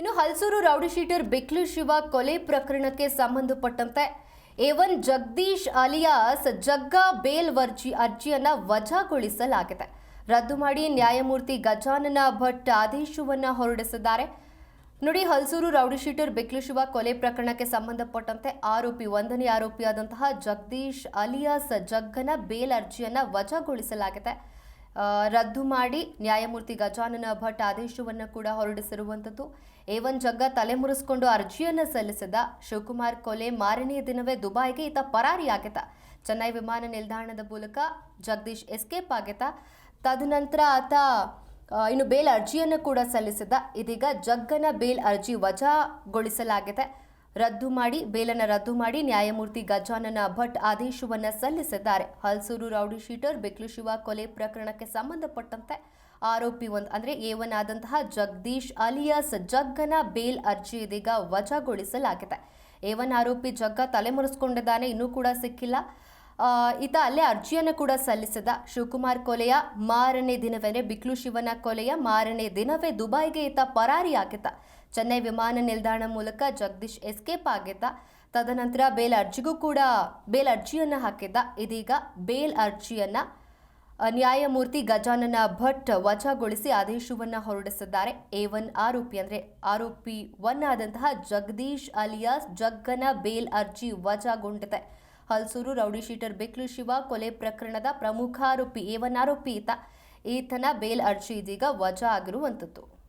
ಇನ್ನು Halasuru rowdy sheeter Biklu Shiva ಕೊಲೆ ಪ್ರಕರಣಕ್ಕೆ ಸಂಬಂಧಪಟ್ಟಂತೆ A one Jagadish alias Jagga bail ವರ್ಜಿ ಅರ್ಜಿಯನ್ನು ವಜಾಗೊಳಿಸಲಾಗಿದೆ. ರದ್ದು ಮಾಡಿ ನ್ಯಾಯಮೂರ್ತಿ ಗಜಾನನ ಭಟ್ ಆದೇಶವನ್ನ ಹೊರಡಿಸಿದ್ದಾರೆ. ನೋಡಿ, ಹಲಸೂರು ರೌಡಿಶೀಟರ್ ಬಿಕ್ಲು ಶಿವ ಕೊಲೆ ಪ್ರಕರಣಕ್ಕೆ ಸಂಬಂಧಪಟ್ಟಂತೆ ಆರೋಪಿ, ಒಂದನೇ ಆರೋಪಿಯಾದಂತಹ ಜಗದೀಶ್ ಅಲಿಯಾಸ್ ಜಗ್ಗನ ಬೇಲ್ ಅರ್ಜಿಯನ್ನು ವಜಾಗೊಳಿಸಲಾಗಿದೆ. ರದ್ದು ಮಾಡಿ ನ್ಯಾಯಮೂರ್ತಿ ಗಜಾನನ ಭಟ್ ಆದೇಶವನ್ನು ಕೂಡ ಹೊರಡಿಸಿರುವಂಥದ್ದು. ಏವನ್ ಜಗ್ಗ ತಲೆಮುರಿಸಿಕೊಂಡು ಅರ್ಜಿಯನ್ನು ಸಲ್ಲಿಸಿದ ಶಿವಕುಮಾರ್ ಕೊಲೆ ಮಾರನೆಯ ದಿನವೇ ದುಬೈಗೆ ಈತ ಪರಾರಿಯಾಗಿದ್ದ ಚೆನ್ನೈ ವಿಮಾನ ನಿಲ್ದಾಣದ ಮೂಲಕ ಜಗದೀಶ್ ಎಸ್ಕೇಪ್ ಆಗಿದ್ದ ತದನಂತರ ಆತ ಇನ್ನು ಬೇಲ್ ಅರ್ಜಿಯನ್ನು ಕೂಡ ಸಲ್ಲಿಸಿದ್ದ ಇದೀಗ ಜಗ್ಗನ ಬೇಲ್ ಅರ್ಜಿ ವಜಾಗೊಳಿಸಲಾಗಿದೆ ರದ್ದು ಮಾಡಿ ಬೇಲನ ರದ್ದು ಮಾಡಿ ನ್ಯಾಯಮೂರ್ತಿ ಗಜಾನನ ಭಟ್ ಆದೇಶವನ್ನು ಸಲ್ಲಿಸಿದ್ದಾರೆ. ಹಲ್ಸೂರು ರೌಡಿ ಶೀಟರ್ ಬೆಕ್ಲು ಶಿವ ಕೊಲೆ ಪ್ರಕರಣಕ್ಕೆ ಸಂಬಂಧಪಟ್ಟಂತೆ ಆರೋಪಿ ಒಂದು, ಅಂದ್ರೆ ಏವನಾದಂತಹ ಜಗದೀಶ್ ಅಲಿಯಾಸ್ ಜಗ್ಗನ ಬೇಲ್ ಅರ್ಜಿ ಇದೀಗ ವಜಾಗೊಳಿಸಲಾಗಿದೆ. ಏವನ್ ಆರೋಪಿ ಜಗ್ಗ ತಲೆಮರೆಸ್ಕೊಂಡಿದ್ದಾನೆ, ಇನ್ನೂ ಕೂಡ ಸಿಕ್ಕಿಲ್ಲ. ಈತ ಅಲ್ಲೇ ಅರ್ಜಿಯನ್ನು ಕೂಡ ಸಲ್ಲಿಸಿದ ಶಿವಕುಮಾರ್ ಕೊಲೆಯ ಮಾರನೇ ದಿನವೇ ಬಿಕ್ಲು ಶಿವನ ಕೊಲೆಯ ಮಾರನೇ ದಿನವೇ ದುಬೈಗೆ ಈತ ಪರಾರಿಯಾಗಿದ್ದ. ಚೆನ್ನೈ ವಿಮಾನ ನಿಲ್ದಾಣ ಮೂಲಕ ಜಗದೀಶ್ ಎಸ್ಕೇಪ್ ಆಗಿದ್ದ. ತದನಂತರ ಬೇಲ್ ಅರ್ಜಿಗೂ ಕೂಡ, ಬೇಲ್ ಅರ್ಜಿಯನ್ನು ಹಾಕಿದ್ದ. ಇದೀಗ ಬೇಲ್ ಅರ್ಜಿಯನ್ನ ನ್ಯಾಯಮೂರ್ತಿ ಗಜಾನನ ಭಟ್ ವಜಾಗೊಳಿಸಿ ಆದೇಶವನ್ನು ಹೊರಡಿಸಿದ್ದಾರೆ. ಎ ಒನ್ ಆರೋಪಿ ಅಂದರೆ ಆರೋಪಿ ಒನ್ ಆದಂತಹ ಜಗದೀಶ್ ಅಲಿಯಾಸ್ ಜಗ್ಗನ ಬೇಲ್ ಅರ್ಜಿ ವಜಾಗೊಂಡಿದೆ. ಹಲ್ಸೂರು ರೌಡಿ ಶೀಟರ್ ಬಿಕ್ಲು ಶಿವ ಕೊಲೆ ಪ್ರಕರಣದ ಪ್ರಮುಖ ಆರೋಪಿ, ಏವನ್ ಆರೋಪಿ ಈತ. ಈತನ ಬೇಲ್ ಅರ್ಜಿ ಇದೀಗ ವಜಾ ಆಗಿರುವಂಥದ್ದು.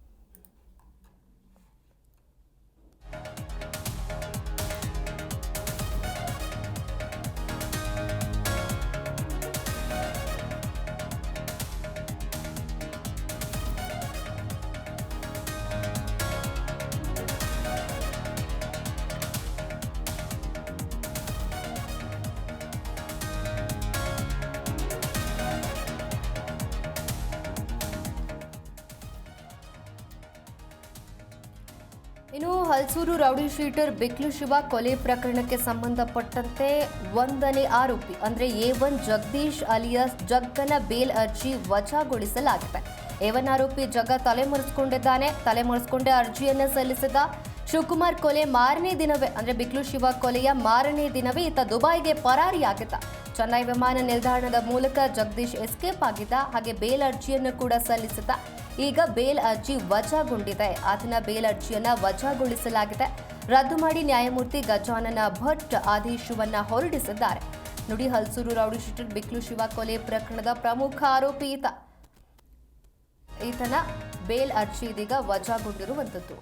ಇನ್ನು ಹಲ್ಸೂರು ರೌಡಿ ಶೀಟರ್ ಬಿಕ್ಲು ಶಿವ ಕೊಲೆ ಪ್ರಕರಣಕ್ಕೆ ಸಂಬಂಧಪಟ್ಟಂತೆ ಒಂದನೇ ಆರೋಪಿ, ಅಂದ್ರೆ ಎ ಒನ್ ಜಗದೀಶ್ ಅಲಿಯಾಸ್ ಜಗ್ಗನ ಬೇಲ್ ಅರ್ಜಿ ವಜಾಗೊಳಿಸಲಾಗಿದೆ. ಎ ಒನ್ ಆರೋಪಿ ಜಗ ತಲೆಮರೆಸಿಕೊಂಡಿದ್ದಾನೆ. ತಲೆಮರೆಸಿಕೊಂಡೇ ಅರ್ಜಿಯನ್ನು ಸಲ್ಲಿಸಿದ ಶಿವಕುಮಾರ್ ಕೊಲೆ ಮಾರನೇ ದಿನವೇ, ಅಂದ್ರೆ ಬಿಕ್ಲು ಶಿವ ಕೊಲೆಯ ಮಾರನೇ ದಿನವೇ ಈತ ದುಬೈಗೆ ಪರಾರಿಯಾಗಿದ್ದ. ಚೆನ್ನೈ ವಿಮಾನ ನಿಲ್ದಾಣದ ಮೂಲಕ ಜಗದೀಶ್ ಎಸ್ಕೇಪ್ ಆಗಿದ್ದ, ಹಾಗೆ ಬೇಲ್ ಅರ್ಜಿಯನ್ನು ಕೂಡ ಸಲ್ಲಿಸಿದ್ದ. ಈಗ ಬೇಲ್ ಅರ್ಜಿ ವಜಾಗೊಂಡಿದೆ. ಆತನ ಬೇಲ್ ಅರ್ಜಿಯನ್ನ ವಜಾಗೊಳಿಸಲಾಗಿದೆ. ರದ್ದು ಮಾಡಿ ನ್ಯಾಯಮೂರ್ತಿ ಗಜಾನನ ಭಟ್ ಆದೇಶವನ್ನ ಹೊರಡಿಸಿದ್ದಾರೆ. ನುಡಿ ಹಲ್ಸೂರು ರೌಡಿ ಶೀಟರ್ ಬಿಕ್ಲು ಶಿವ ಕೊಲೆ ಪ್ರಕರಣದ ಪ್ರಮುಖ ಆರೋಪಿ ಈತ. ಈತನ ಬೇಲ್ ಅರ್ಜಿ ಇದೀಗ ವಜಾಗೊಂಡಿರುವಂಥದ್ದು